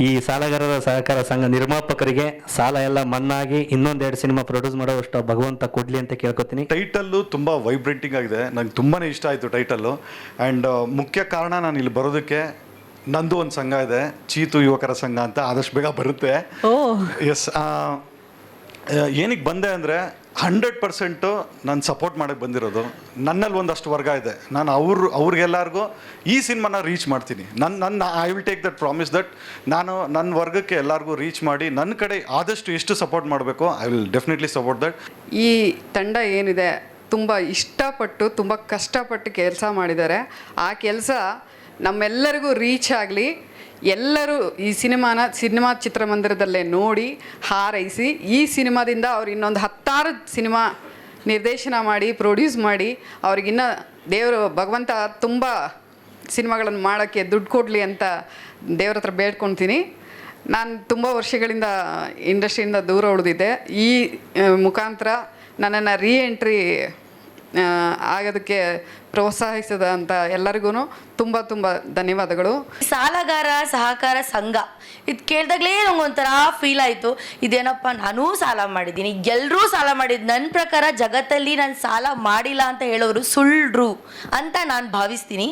ಈ ಸಾಲಗಾರರ ಸಹಕಾರ ಸಂಘ ನಿರ್ಮಾಪಕರಿಗೆ ಸಾಲ ಎಲ್ಲ ಮನ್ನಾಗಿ ಇನ್ನೊಂದೆರಡು ಸಿನಿಮಾ ಪ್ರೊಡ್ಯೂಸ್ ಮಾಡೋವಷ್ಟು ಭಗವಂತ ಕೊಡ್ಲಿ ಅಂತ ಕೇಳ್ಕೊತೀನಿ.
ಟೈಟಲ್ಲು ತುಂಬ ವೈಬ್ರೆಂಟಿಂಗ್ ಆಗಿದೆ. ನಂಗೆ ತುಂಬಾ ಇಷ್ಟ ಆಯಿತು ಟೈಟಲ್ಲು ಆ್ಯಂಡ್ ಮುಖ್ಯ ಕಾರಣ ನಾನು ಇಲ್ಲಿ ಬರೋದಕ್ಕೆ ನಂದು ಒಂದು ಸಂಘ ಇದೆ ಚೀತು ಯುವಕರ ಸಂಘ ಅಂತ ಆದಷ್ಟು ಬೇಗ ಬರುತ್ತೆ. ಎಸ್ ಏನಕ್ಕೆ ಬಂದೆ ಅಂದರೆ ಹಂಡ್ರೆಡ್ ಪರ್ಸೆಂಟು ನಾನು ಸಪೋರ್ಟ್ ಮಾಡೋಕ್ಕೆ ಬಂದಿರೋದು. ನನ್ನಲ್ಲಿ ಒಂದಷ್ಟು ವರ್ಗ ಇದೆ. ನಾನು ಅವ್ರು ಅವ್ರಿಗೆಲ್ಲರಿಗೂ ಈ ಸಿನಿಮಾನ ರೀಚ್ ಮಾಡ್ತೀನಿ. ನನ್ನ ನನ್ನ I will take that promise that ನಾನು ನನ್ನ ವರ್ಗಕ್ಕೆ ಎಲ್ಲರಿಗೂ ರೀಚ್ ಮಾಡಿ ನನ್ನ ಕಡೆ ಆದಷ್ಟು ಎಷ್ಟು ಸಪೋರ್ಟ್ ಮಾಡಬೇಕು I will definitely support that
ಈ ತಂಡ ಏನಿದೆ ತುಂಬ ಇಷ್ಟಪಟ್ಟು ತುಂಬ ಕಷ್ಟಪಟ್ಟು ಕೆಲಸ ಮಾಡಿದ್ದಾರೆ. ಆ ಕೆಲಸ ನಮ್ಮೆಲ್ಲರಿಗೂ ರೀಚ್ ಆಗಲಿ, ಎಲ್ಲರೂ ಈ ಸಿನಿಮಾನ, ಸಿನಿಮಾ ಚಿತ್ರಮಂದಿರದಲ್ಲೇ ನೋಡಿ ಹಾರೈಸಿ, ಈ ಸಿನಿಮಾದಿಂದ ಅವ್ರು ಇನ್ನೊಂದು ಹತ್ತಾರು ಸಿನಿಮಾ ನಿರ್ದೇಶನ ಮಾಡಿ ಪ್ರೊಡ್ಯೂಸ್ ಮಾಡಿ, ಅವ್ರಿಗಿನ್ನ ದೇವರು, ಭಗವಂತ ತುಂಬ ಸಿನಿಮಾಗಳನ್ನು ಮಾಡೋಕ್ಕೆ ದುಡ್ಡು ಕೊಡಲಿ ಅಂತ ದೇವ್ರ ಹತ್ರ ಬೇಡ್ಕೊತೀನಿ. ನಾನು ತುಂಬ ವರ್ಷಗಳಿಂದ ಇಂಡಸ್ಟ್ರಿಯಿಂದ ದೂರ ಉಳಿದಿದ್ದೆ. ಈ ಮುಖಾಂತರ ನನ್ನನ್ನು ರೀ ಎಂಟ್ರಿ ಆಗೋದಕ್ಕೆ ಪ್ರೋತ್ಸಾಹಿಸಿದ ಅಂತ ಎಲ್ಲರಿಗೂ ತುಂಬ ತುಂಬ ಧನ್ಯವಾದಗಳು.
ಸಾಲಗಾರ, ಸಹಕಾರ ಸಂಘ, ಇದು ಕೇಳಿದಾಗಲೇ ನಂಗೊಂಥರ ಫೀಲ್ ಆಯಿತು. ಇದೇನಪ್ಪ, ನಾನೂ ಸಾಲ ಮಾಡಿದ್ದೀನಿ. ಎಲ್ಲರೂ ಸಾಲ ಮಾಡಿದ್ದು ನನ್ನ ಪ್ರಕಾರ ಜಗತ್ತಲ್ಲಿ ನಾನು ಸಾಲ ಮಾಡಿಲ್ಲ ಅಂತ ಹೇಳೋರು ಸುಳ್ಳು ಅಂತ ನಾನು ಭಾವಿಸ್ತೀನಿ.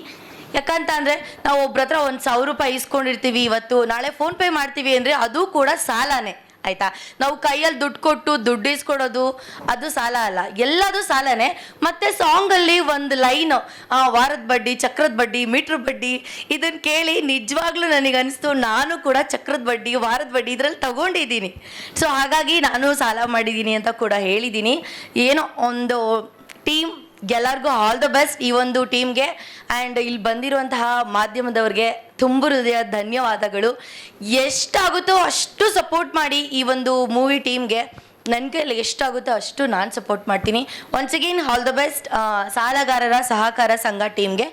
ಯಾಕಂತ ಅಂದರೆ ನಾವು ಒಬ್ರ ಹತ್ರ ಒಂದು ಸಾವಿರ ರೂಪಾಯಿ ಇಸ್ಕೊಂಡಿರ್ತೀವಿ ಇವತ್ತು, ನಾಳೆ ಫೋನ್ಪೇ ಮಾಡ್ತೀವಿ ಅಂದರೆ ಅದು ಕೂಡ ಸಾಲನೇ. ಆಯ್ತಾ? ನಾವು ಕೈಯಲ್ಲಿ ದುಡ್ಡು ಕೊಟ್ಟು ದುಡ್ಡು ಇಸ್ಕೊಡೋದು ಅದು ಸಾಲ ಅಲ್ಲ. ಎಲ್ಲದು ಸಾಲನೇ. ಮತ್ತೆ ಸಾಂಗ್ ಅಲ್ಲಿ ಒಂದು ಲೈನ್ ವಾರದ ಬಡ್ಡಿ, ಚಕ್ರದ ಬಡ್ಡಿ, ಮೀಟರ್ ಬಡ್ಡಿ ಇದನ್ನ ಕೇಳಿ ನಿಜವಾಗ್ಲೂ ನನಗೆ ಅನಿಸ್ತು, ನಾನು ಕೂಡ ಚಕ್ರದ ಬಡ್ಡಿ, ವಾರದ ಬಡ್ಡಿ ಇದರಲ್ಲಿ ತಗೊಂಡಿದ್ದೀನಿ. ಸೊ ಹಾಗಾಗಿ ನಾನು ಸಾಲ ಮಾಡಿದ್ದೀನಿ ಅಂತ ಕೂಡ ಹೇಳಿದ್ದೀನಿ. ಏನೋ ಒಂದು ಟೀಮ್ ಎಲ್ಲರಿಗೂ ಆಲ್ ದ ಬೆಸ್ಟ್ ಈ ಒಂದು ಟೀಮ್ಗೆ. ಆ್ಯಂಡ್ ಇಲ್ಲಿ ಬಂದಿರುವಂತಹ ಮಾಧ್ಯಮದವ್ರಿಗೆ ತುಂಬ ಹೃದಯ ಧನ್ಯವಾದಗಳು. ಎಷ್ಟಾಗುತ್ತೋ ಅಷ್ಟು ಸಪೋರ್ಟ್ ಮಾಡಿ ಈ ಒಂದು ಮೂವಿ ಟೀಮ್ಗೆ ನನ್ನ ಕೈಯಲ್ಲಿ ಎಷ್ಟಾಗುತ್ತೋ ಅಷ್ಟು ನಾನು ಸಪೋರ್ಟ್ ಮಾಡ್ತೀನಿ. Once again all the best ಸಾಲಗಾರರ ಸಹಕಾರ ಸಂಘ ಟೀಮ್ಗೆ